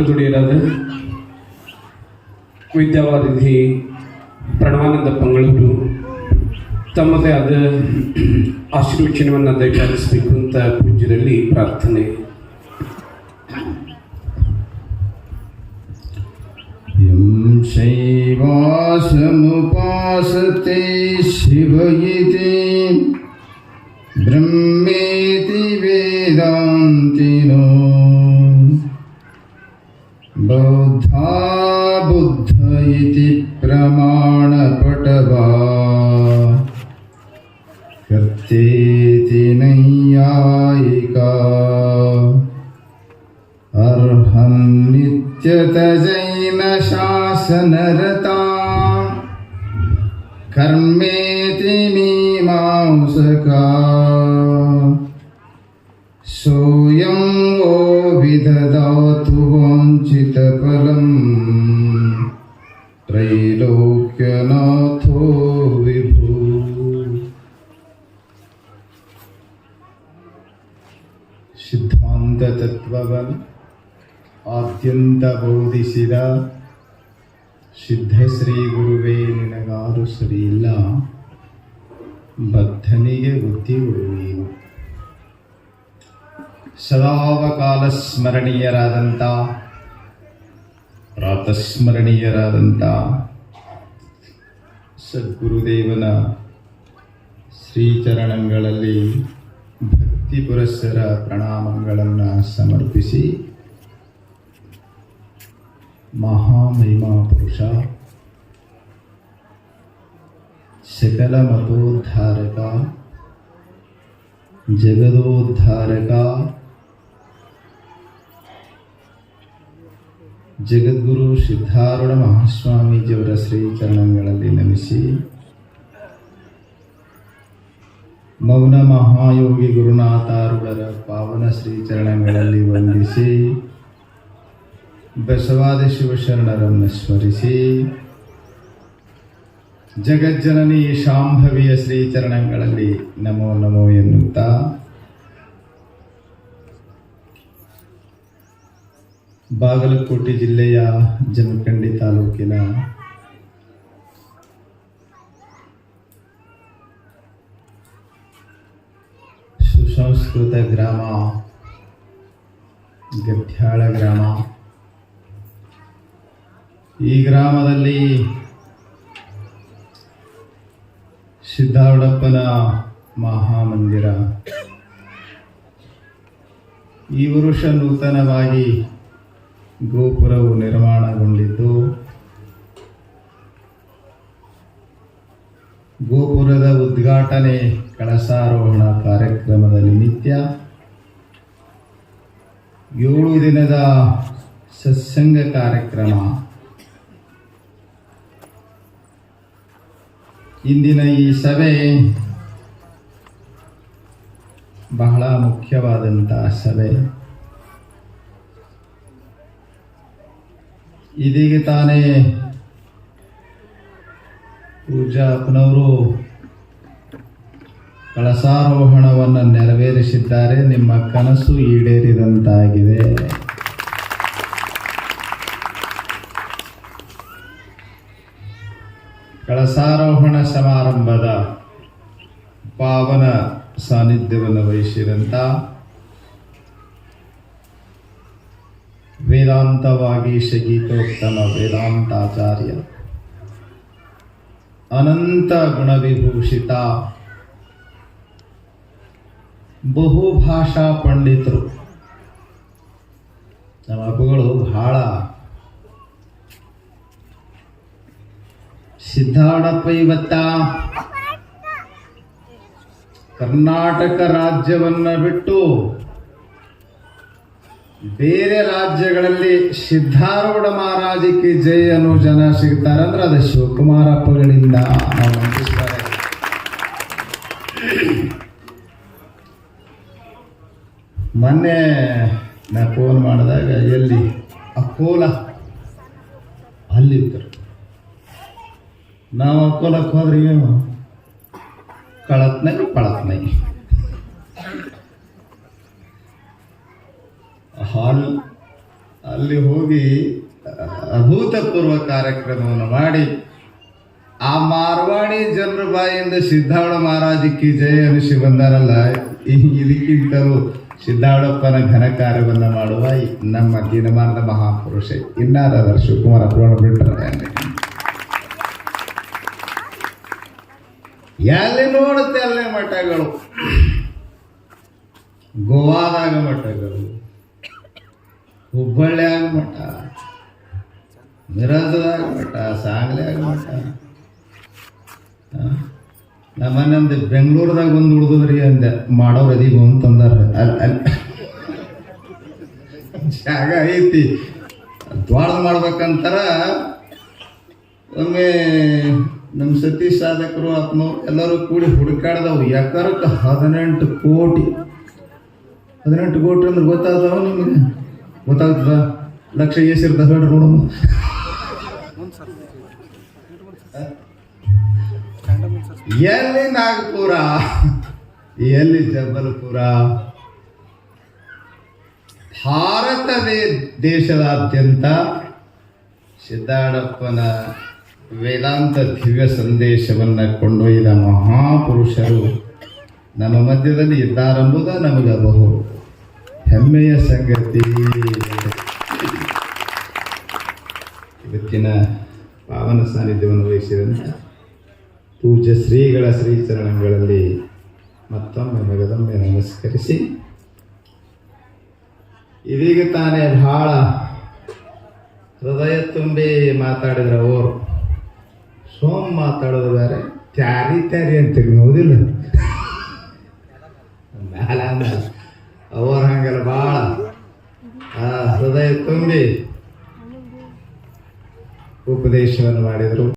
கூட்டு குடியிறது ವಿದ್ಯಾವಾರಿಧಿ ಪ್ರಣವಾನಂದ ಪಂಗಳೂರು. ತಮ್ಮದೇ ಆದ ಆಶೀರ್ವಚನವನ್ನು ದಯಪಾಲಿಸಬೇಕು ಅಂತ ಪೂಜ್ಯರಲ್ಲಿ ಪ್ರಾರ್ಥನೆ. ಶೈವಾಸಮುಪಾಸತೆ ಶಿವಯಿತಿ ಬ್ರಹ್ಮೇತಿ ವೇದಾಂತಿ बौद्धा बुद्ध इति प्रमाणपटवा। कर्तेति नैयायिका। अर्हं नित्यतजैनशासनरता कर्मेति मीमांसका। सोऽयं वो विददातु वाञ्छितफलम् त्रैलोक्यनाथो विभू ಸಿದ್ಧಾಂತ ತತ್ವವನ್ನು ಆದ್ಯಂತ ಬೋಧಿಸಿದ ಸಿದ್ಧಶ್ರೀ ಗುರುವೇ ನಿನಗಾರು ಸರಿಯಿಲ್ಲ ಬದ್ಧನಿಗೆ ಬುದ್ಧಿ ನೀನು ಸದಾವಕಾಲ ಸ್ಮರಣೀಯರಾದಂಥ ಪ್ರಾತಸ್ಮರಣೀಯರಾದಂಥ ಸದ್ಗುರುದೇವನ ಶ್ರೀಚರಣಗಳಲ್ಲಿ ಭಕ್ತಿ ಪುರಸ್ಸರ ಪ್ರಣಾಮಗಳನ್ನು ಸಮರ್ಪಿಸಿ ಮಹಾಮಹಿಮಾ ಪುರುಷ ಸಕಲ ಮತೋದ್ಧಾರಕ ಜಗದೋದ್ಧಾರಕ ಜಗದ್ಗುರು ಸಿದ್ಧಾರೂಢ ಮಹಾಸ್ವಾಮೀಜಿಯವರ ಶ್ರೀಚರಣಗಳಲ್ಲಿ ನಮಿಸಿ ಮೌನ ಮಹಾಯೋಗಿ ಗುರುನಾಥಾರುಡರ ಪಾವನ ಶ್ರೀಚರಣಗಳಲ್ಲಿ ವಂದಿಸಿ ಬಸವಾದಿ ಶಿವಶರಣರನ್ನು ಸ್ಮರಿಸಿ ಜಗಜ್ಜನನಿ ಶಾಂಭವಿಯ ಶ್ರೀಚರಣಗಳಲ್ಲಿ ನಮೋ ನಮೋ ಎನ್ನುತ್ತಾ ಬಾಗಲಕೋಟೆ ಜಿಲ್ಲೆಯ ಜಮಖಂಡಿ ತಾಲೂಕಿನ ಸುಸಂಸ್ಕೃತ ಗ್ರಾಮ, ಗಟ್ಯಾಳ ಗ್ರಾಮ. ಈ ಗ್ರಾಮದಲ್ಲಿ ಸಿದ್ಧಾರೂಢಪ್ಪನ ಮಹಾಮಂದಿರ. ಈ ವರುಷ ನೂತನವಾಗಿ ಗೋಪುರವು ನಿರ್ಮಾಣಗೊಂಡಿದ್ದು, ಗೋಪುರದ ಉದ್ಘಾಟನೆ ಕಳಸಾರೋಹಣ ಕಾರ್ಯಕ್ರಮದ ನಿಮಿತ್ತ ಏಳು ದಿನದ ಸತ್ಸಂಗ ಕಾರ್ಯಕ್ರಮ. ಇಂದಿನ ಈ ಸಭೆ ಬಹಳ ಮುಖ್ಯವಾದಂತಹ ಸಭೆ. ಇದೀಗ ತಾನೇ ಪೂಜಾ ಅಪ್ಪನವರು ಕಳಸಾರೋಹಣವನ್ನು ನೆರವೇರಿಸಿದ್ದಾರೆ. ನಿಮ್ಮ ಕನಸು ಈಡೇರಿದಂತಾಗಿದೆ. ಕಳಸಾರೋಹಣ ಸಮಾರಂಭದ ಪಾವನ ಸಾನ್ನಿಧ್ಯವನ್ನು ವಹಿಸಿದಂಥ ವೇದಾಂತವಾಗಿ ಗೀತೋತ್ತಮ ವೇದಾಂತಾಚಾರ್ಯ. ಅನಂತ ಗುಣವಿಭೂಷಿತ ಬಹುಭಾಷಾ ಪಂಡಿತರು. ನಮ್ಮ ಹಬ್ಬಗಳು ಬಹಳ ಸಿದ್ಧಾರ್ಣಪ್ಪ ಇವತ್ತ ಕರ್ನಾಟಕ ರಾಜ್ಯವನ್ನ ಬಿಟ್ಟು ಬೇರೆ ರಾಜ್ಯಗಳಲ್ಲಿ ಸಿದ್ಧಾರೂಢ ಮಹಾರಾಜಕ್ಕೆ ಜೈ ಅನ್ನೋ ಜನ ಸಿಗ್ತಾರೆ ಅಂದ್ರೆ ಅದು ಶಿವಕುಮಾರಪ್ಪಗಳಿಂದ ನಾವು ನಂಬಿಸ್ತಾರೆ ಮೊನ್ನೆ ನಾ ಫೋನ್ ಮಾಡಿದಾಗ ಎಲ್ಲಿ? ಅಕೋಲ. ಅಲ್ಲಿದ್ದರು ನಾವು ಅಕೋಲಕ್ಕೆ ಹೋದ್ರೆ ಏನು? ಕಳತ್ನಾಗ ಪಳತ್ನಾಗ. ಹಾಲ್ ಅಲ್ಲಿ ಹೋಗಿ ಅಭೂತಪೂರ್ವ ಕಾರ್ಯಕ್ರಮವನ್ನು ಮಾಡಿ, ಆ ಮಾರ್ವಾಡಿ ಜನರ ಬಾಯಿಂದ ಸಿದ್ಧಾವಳ ಮಹಾರಾಜಕ್ಕೆ ಜಯ ಅನಿಸಿ ಬಂದಾರಲ್ಲ ಇದಕ್ಕಿಂತಲೂ ಸಿದ್ಧಾವಳಪ್ಪನ ಘನ ಕಾರ್ಯವನ್ನು ಮಾಡುವ ನಮ್ಮ ದಿನಮಾನದ ಮಹಾಪುರುಷ ಇನ್ನಾದರ ಶಿವಕುಮಾರ ಪುರಾಣ ಬಿಟ್ಟರೆ ಎಲ್ಲಿ ನೋಡುತ್ತೆ ಅಲ್ಲೇ ಮಠಗಳು? ಗೋವಾದಾಗ ಮಠಗಳು. ಹುಬ್ಬಳ್ಳಿಯಾಗ ಮಠ ಮಿರಾಜದಾಗ ಮಠ ಸಾಗ್ಲಿಯಾಗ ಮಠ ನಮ್ಮನ್ನಂದು ಬೆಂಗಳೂರದಾಗ ಬಂದು ಉಳಿದ್ರಿ ಅಂದೆ. ಮಾಡೋರು ಅದೀಗ ಅಂತಂದಾರ ಅಲ್ಲಿ ಅಲ್ಲಿ ಜಾಗ ಐತಿ. ದ್ವಾರದ ಮಾಡ್ಬೇಕಂತಾರ. ಒಮ್ಮೆ ನಮ್ಮ ಸತೀಶ್ ಸಾಧಕರು, ಆತ್ಮವ್ರು ಎಲ್ಲರೂ ಕೂಡಿ ಹುಡುಕಾಡ್ದವು. ಎಕರಕ್ಕೆ ಹದಿನೆಂಟು ಕೋಟಿ. ಹದಿನೆಂಟು ಕೋಟಿ ಅಂದ್ರೆ ಗೊತ್ತಾದವು ನಿಮಗೆ? ಗೊತ್ತಾಗ್ತದ? ಲಕ್ಷ ಎಸಿರ್ತಾವ ಹೇಳ್ರಿ ನೋಡಮ್ಮ ಎಲ್ಲಿ ನಾಗಪುರ? ಎಲ್ಲಿ ಜಬಲ್ಪುರ? ಭಾರತ ದೇಶದಾದ್ಯಂತ ಸಿದ್ದಾಡಪ್ಪನ ವೇದಾಂತ ದಿವ್ಯ ಸಂದೇಶವನ್ನು ಕೊಂಡೊಯ್ದ ಮಹಾಪುರುಷರು. ನಮ್ಮ ಮಧ್ಯದಲ್ಲಿ ಇದ್ದಾರೆಂಬುದು ನಮಗೆ ಬಹು ಹೆಮ್ಮೆಯ ಸಂಗತಿ. ಇವತ್ತಿನ ಪಾವನ ಸಾನ್ನಿಧ್ಯವನ್ನು ವಹಿಸಿದಂಥ ಪೂಜ್ಯ ಶ್ರೀಗಳ ಶ್ರೀಚರಣಗಳಲ್ಲಿ ಮತ್ತೊಮ್ಮೆ ಮಗದೊಮ್ಮೆ ನಮಸ್ಕರಿಸಿ. ಇದೀಗ ತಾನೇ ಬಹಳ ಹೃದಯ ತುಂಬಿ ಮಾತಾಡಿದ್ರೆ ಅವರು. ಸೋಮ್ ಮಾತಾಡೋದು ಬೇರೆ, ತ್ಯಾರಿ ತ್ಯಾರಿ ಅಂತ ನೋದಿಲ್ಲ ಮ್ಯಾಲ ಅವ್ರ ಹಂಗಲ್ಲ ಭಾಳ ಹೃದಯ ತುಂಬಿ ಉಪದೇಶವನ್ನು ಮಾಡಿದರು.